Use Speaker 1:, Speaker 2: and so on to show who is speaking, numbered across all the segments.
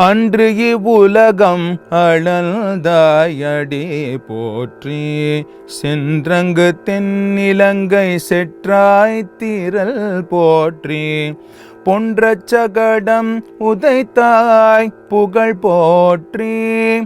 Speaker 1: அன்று இவ்வுலகம் அழல்தாயடி போற்றி. சென்றங்கு தென்னிலங்கை செற்றாய் திரள் போற்றி. பொன்ற சகடம் உதைத்தாய் புகழ் போற்றி.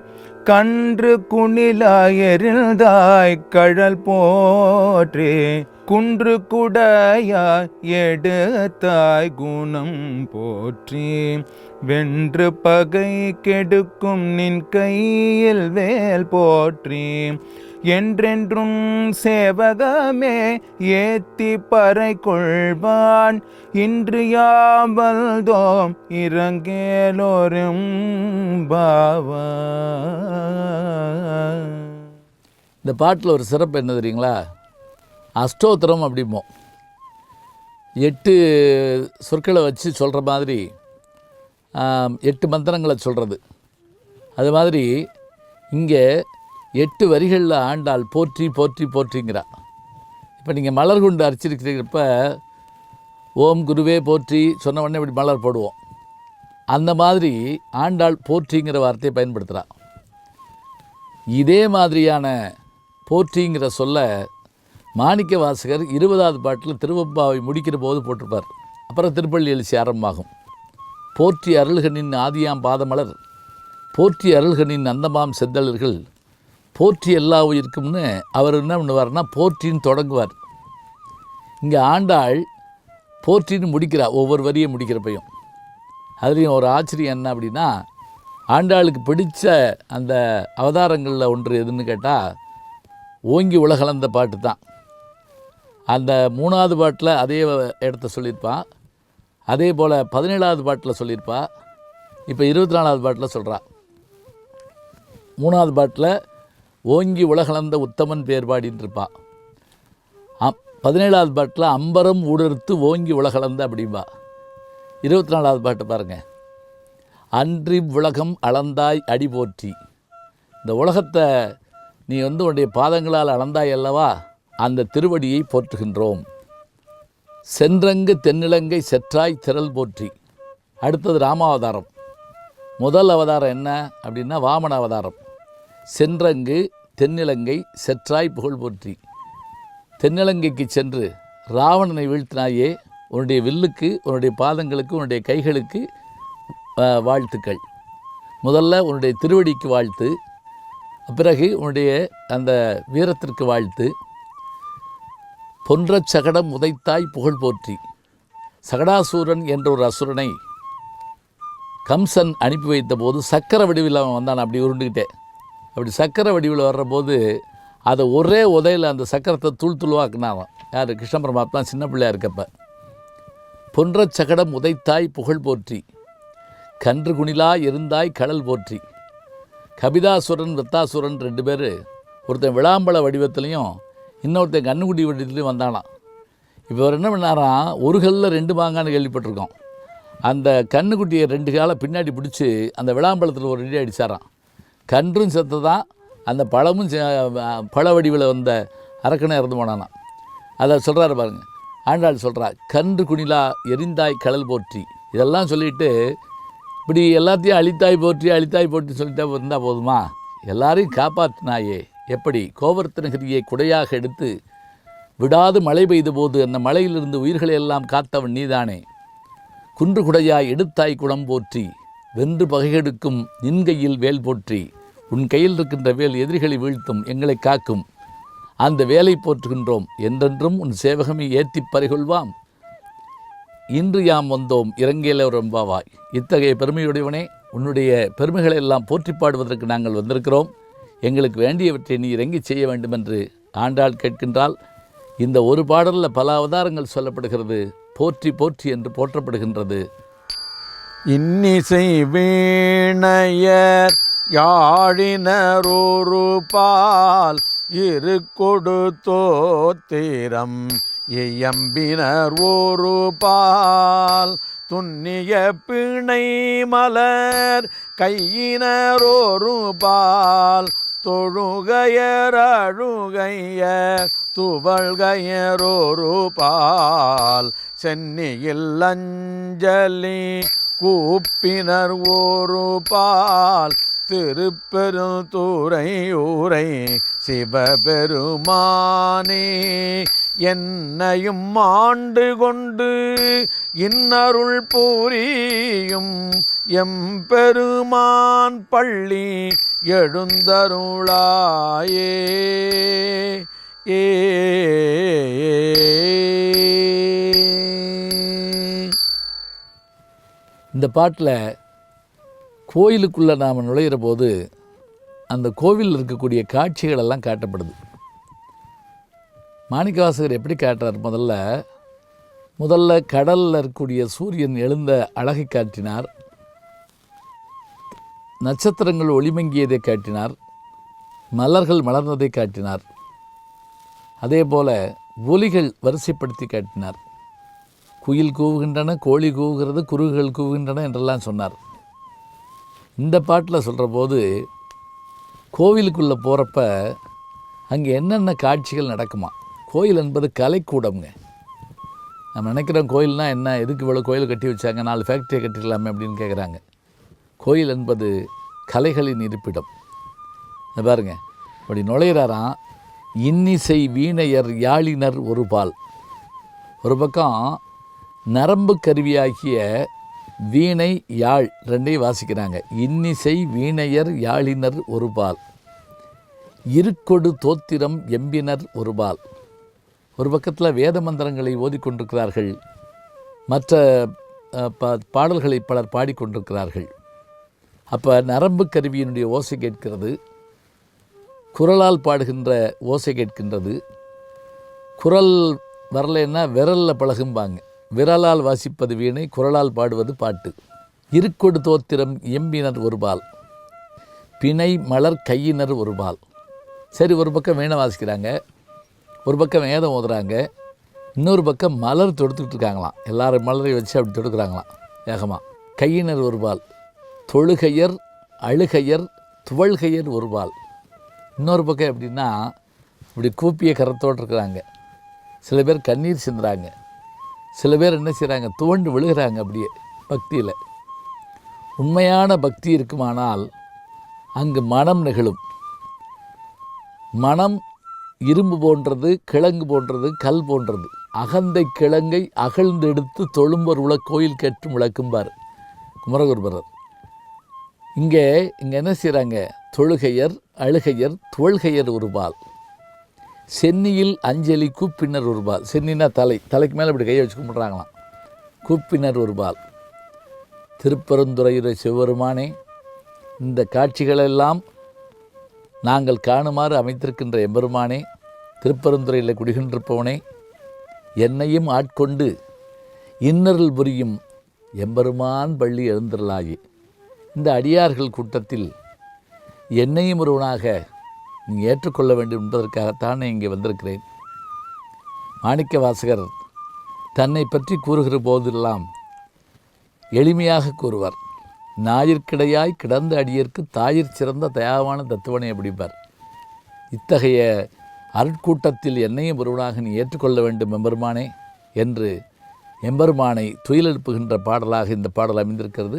Speaker 1: கன்று குணிலாயிருந்தாய் கழல் போற்றி. குன்று குடையாய் எடுத்தாய் குணம் போற்றி. வென்று பகை கெடுக்கும் நின் கையில் வேல் போற்றி. என்றென்றும் சேவகமே ஏத்தி பறை கொள்வான் இன்று யாவல்தோம் இறங்கேலோரும் பாவா
Speaker 2: இந்த பாட்டில் ஒரு சிறப்பு என்ன தெரியுங்களா? அஷ்டோத்திரம் அப்படிம்போம். எட்டு சொற்களை வச்சு சொல்கிற மாதிரி எட்டு மந்திரங்களை சொல்கிறது அது மாதிரி இங்கே எட்டு வரிகளில் ஆண்டாள் போற்றி போற்றி போற்றிங்கிறா. இப்போ நீங்கள் மலர் கொண்டு அரிச்சிருக்கிறப்ப ஓம் குருவே போற்றி சொன்ன உடனே இப்படி மலர் போடுவோம். அந்த மாதிரி ஆண்டாள் போற்றிங்கிற வார்த்தையை பயன்படுத்துகிறான் இதே மாதிரியான போற்றிங்கிற சொல்ல மாணிக்க வாசகர் இருபதாவது பாட்டில் திருவம்பாவை முடிக்கிற போது போட்டிருப்பார். அப்புறம் திருப்பள்ளி எழுச்சி ஆரம்பமாகும். போற்றி அருள்கனின் ஆதியாம் பாதமலர் போற்றி அருள்கனின் அந்தமாம் செந்தளர்கள் போற்றி எல்லா உயிருக்கும்னு அவர் என்ன பண்ணுவார்னா போற்றின்னு தொடங்குவார். இங்கே ஆண்டாள் போற்றின்னு முடிக்கிறார் ஒவ்வொரு வரியை முடிக்கிறப்பையும். அதுலேயும் ஒரு ஆச்சரியம் என்ன அப்படின்னா ஆண்டாளுக்கு பிடிச்ச அந்த அவதாரங்களில் ஒன்று எதுன்னு கேட்டால் ஓங்கி உலகலந்த பாட்டு தான். அந்த மூணாவது பாட்டில் அதே இடத்த சொல்லியிருப்பான். அதே போல் பதினேழாவது பாட்டில் சொல்லியிருப்பா. இப்போ இருபத்தி நாலாவது பாட்டில் சொல்கிறா மூணாவது பாட்டில் ஓங்கி உலகளந்த உத்தமன் பேர் பாடின்னு இருப்பா பதினேழாவது பாட்டில் அம்பரம் ஊடறுத்து ஓங்கி உலகளந்த அப்படிம்பா. இருபத்தி நாலாவது பாட்டு பாருங்கள் அன்றி உலகம் அளந்தாய் அடி போற்றி. இந்த உலகத்தை நீ வந்து உன்னுடைய பாதங்களால் அளந்தாய் அல்லவா? அந்த திருவடியை போற்றுகின்றோம். சென்றங்கு தென்னிலங்கை செற்றாய் திரள் போற்றி. அடுத்தது ராமாவதாரம். முதல் அவதாரம் என்ன அப்படின்னா வாமன அவதாரம். சென்றங்கு தென்னிலங்கை செற்றாய் புகழ் போற்றி. தென்னிலங்கைக்கு சென்று ராவணனை வீழ்த்தினாயே உன்னுடைய வில்லுக்கு உன்னுடைய பாதங்களுக்கு உன்னுடைய கைகளுக்கு வாழ்த்துக்கள். முதல்ல உன்னுடைய திருவடிக்கு வாழ்த்து பிறகு உன்னுடைய அந்த வீரத்திற்கு வாழ்த்து பொன்ற சகடம் உதைத்தாய் புகழ் போற்றி. சகடாசூரன் என்ற ஒரு அசுரனை கம்சன் அனுப்பி வைத்த போது சக்கர வடிவில் அவன் வந்தான். அப்படி உருண்டுக்கிட்டே அப்படி சக்கர வடிவில் வர்றபோது அதை ஒரே உதையில் அந்த சக்கரத்தை தூள் துளுவாக்குனாராம். யார்? கிருஷ்ண பரமாத்மா சின்ன பிள்ளையாக இருக்கப்ப. பொன்ற சகடம் உதைத்தாய் புகழ் போற்றி. கன்று குணிலா இருந்தாய் கடல் போற்றி. கபிதாசுரன் வித்தாசுரன் ரெண்டு பேர் ஒருத்தன் விளாம்பழ வடிவத்துலேயும் இன்னொருத்தன் கண்ணுக்குட்டி வெட்டிட்டு வந்தானாம். இப்போ அவர் என்ன பண்ணாராம் ஒரு கல்லில் ரெண்டு மாங்கான்னு கேள்விப்பட்டிருக்கோம். அந்த கண்ணுக்குட்டியை ரெண்டு காலை பின்னாடி பிடிச்சி அந்த விளாம்பழத்தில் ஒரு அடி அடித்தாராம் கன்றும் செத்து தான் அந்த பழமும் பழ வடிவில் வந்த அரக்கனை இறந்து போனானா அதை சொல்கிறாரு பாருங்கள் ஆண்டாள் சொல்கிறா கன்று குணிலா எரிந்தாய் கடல் போற்றி. இதெல்லாம் சொல்லிட்டு இப்படி எல்லாத்தையும் அழித்தாய் போற்றி அழித்தாய் போற்றி சொல்லிட்டு இருந்தால் போதுமா? எல்லாரையும் காப்பாற்றினாயே எப்படி கோவர்த்தனகிரியை குடையாக எடுத்து விடாது மழை பெய்த போது அந்த மழையிலிருந்து உயிர்களை எல்லாம் காத்தவன் நீதானே. குன்று குடையாய் எடுத்தாய் குடம் போற்றி வென்று பகையெடுக்கும் நின்கையில் வேல் போற்றி உன் கையில் இருக்கின்ற வேல் எதிரிகளை வீழ்த்தும் எங்களை காக்கும். அந்த வேலை போற்றுகின்றோம் என்றென்றும் உன் சேவகமே ஏத்திப் பறிகொள்வாம். இன்று யாம் வந்தோம் இறங்கேல ரொம்பவாய் இத்தகைய பெருமையுடையவனே உன்னுடைய பெருமைகளை எல்லாம் போற்றி பாடுவதற்கு நாங்கள் வந்திருக்கிறோம். எங்களுக்கு வேண்டியவற்றை நீ இறங்கி செய்ய வேண்டும் என்று ஆண்டாள் கேட்கின்றால் இந்த ஒரு பாடலில் பல அவதாரங்கள் சொல்லப்படுகிறது. போற்றி போற்றி என்று போற்றப்படுகின்றது.
Speaker 1: இன்னிசை வீணையர் யாழினரூரு பால் இரு கொடுத்தோத்திரம்
Speaker 3: எயம்பினர் ஒரு பால் துண்ணிய பிணை மலர் கையினரோரு பால் தொழுகையர் அழுகையர் பால் சென்னியில் அஞ்சலி கூப்பினர் ஒரு பால் திருப்பெருந்துறை ஊரை சிவபெருமானே. என்னையும் ஆண்டு கொண்டு இன்னருள் புரியும் எம்பெருமான் பள்ளி எழுந்தருளாயே. ஏ.
Speaker 2: இந்த பாட்டில் கோயிலுக்குள்ளே நாம் நுழையிற போது அந்த கோவிலில் இருக்கக்கூடிய காட்சிகளெல்லாம் காட்டப்படுது. மாணிக்கவாசகர் எப்படி காட்டுறார்? முதல்ல முதல்ல கடலில் இருக்கக்கூடிய சூரியன் எழுந்த அழகை காட்டினார். நட்சத்திரங்கள் ஒளிமங்கியதை காட்டினார். மலர்கள் மலர்ந்ததை காட்டினார். அதே போல் ஒலிகள் வரிசைப்படுத்தி காட்டினார். குயில் கூவுகின்றன கோழி கூவுகிறது குருகுகள் கூவுகின்றன என்றெல்லாம் சொன்னார். இந்த பாட்டில் சொல்கிற போது கோவிலுக்குள்ளே போகிறப்ப அங்கே என்னென்ன காட்சிகள் நடக்குமா? கோயில் என்பது கலைக்கூடம்ங்க. நம்ம நினைக்கிறோம் கோயில்னா என்ன எதுக்கு இவ்வளோ கோயில் கட்டி வச்சாங்க நாலு ஃபேக்ட்ரியை கட்டிடலாமே அப்படின்னு கேட்குறாங்க கோயில் என்பது கலைகளின் இருப்பிடம். பாருங்க. அப்படி நுழையிறாராம் இன்னிசை வீணையர் யாழினர் ஒரு பால் ஒரு பக்கம் நரம்பு கருவியாகிய வீணை யாழ் ரெண்டையும் வாசிக்கிறாங்க. இன்னிசை வீணையர் யாழினர் ஒரு பால் இருக்கொடு தோத்திரம் எம்பினர் ஒரு பால் ஒரு பக்கத்தில் வேத மந்திரங்களை ஓதிக்கொண்டிருக்கிறார்கள். மற்ற பாடல்களை பலர் பாடிக்கொண்டிருக்கிறார்கள். அப்போ நரம்பு கருவியினுடைய ஓசை கேட்கிறது. குரலால் பாடுகின்ற ஓசை கேட்கின்றது. குரல் வரலைன்னா விரலில் பழகும்பாங்க. விரலால் வாசிப்பது வீணை குரலால் பாடுவது பாட்டு. இருக்கொடு தோத்திரம் எம்பினர் ஒருபால் பிணை மலர் கையினர் ஒருபால் சரி ஒரு பக்கம் வீணை வாசிக்கிறாங்க. ஒரு பக்கம் வேதம் ஓதுறாங்க. இன்னொரு பக்கம் மலர் தொடுத்துக்கிட்டு இருக்காங்களாம். எல்லாரும் மலரை வச்சு அப்படி தொடுக்குறாங்களாம். வேகமாக கையினர் ஒருபால் தொழுகையர் அழுகையர் துவள்கையர் ஒருவாள். இன்னொரு பக்கம் எப்படின்னா இப்படி கூப்பிய கரத்தோடு இருக்கிறாங்க. சில பேர் கண்ணீர் சிந்துறாங்க. சில பேர் என்ன செய்கிறாங்க துவண்டு விழுகிறாங்க அப்படியே பக்தியில். உண்மையான பக்தி இருக்குமானால் அங்கு மனம் நிகழும். மனம் இரும்பு போன்றது கிழங்கு போன்றது கல் போன்றது. அகந்தை கிழங்கை அகழ்ந்தெடுத்து தொழும்பர் உல கோயில் கேட்டும் விளக்கும்பார் குமரகுருபரர். இங்கே இங்கே என்ன செய்கிறாங்க? தொழுகையர் அழுகையர் தோள்கையர் ஒருபால். சென்னியில் அஞ்சலி கூப்பினர் ஒருபால். சென்னின்னா சென்னினா தலை. தலைக்கு மேலே இப்படி கையை வச்சு கும்பிட்றாங்களாம். கூப்பினர் ஒருபால். திருப்பெருந்துறையுரை சிவபெருமானே இந்த காட்சிகளெல்லாம் நாங்கள் காணுமாறு அமைத்திருக்கின்ற எம்பெருமானே திருப்பெருந்துறையில் குடிகின்றிருப்பவனே என்னையும் ஆட்கொண்டு இன்னருள் புரியும் எம்பெருமான் பள்ளி எழுந்திரலாகி இந்த அடியார்கள் கூட்டத்தில் என்னையும் ஒருவனாக நீ ஏற்றுக்கொள்ள வேண்டும் என்பதற்காகத்தானே இங்கே வந்திருக்கிறேன். மாணிக்க வாசகர் தன்னை பற்றி கூறுகிற போதெல்லாம் எளிமையாக கூறுவார். ஞாயிற்கிடையாய் கிடந்த அடியர்க்கு தாயிற் சிறந்த தயாவான தத்துவனை அப்படிப்பார் இத்தகைய அருட்கூட்டத்தில் என்னையும் ஒருவனாக நீ ஏற்றுக்கொள்ள வேண்டும் எம்பெருமானே என்று எம்பெருமானை துயிலெழுப்புகின்ற பாடலாக இந்த பாடல் அமைந்திருக்கிறது.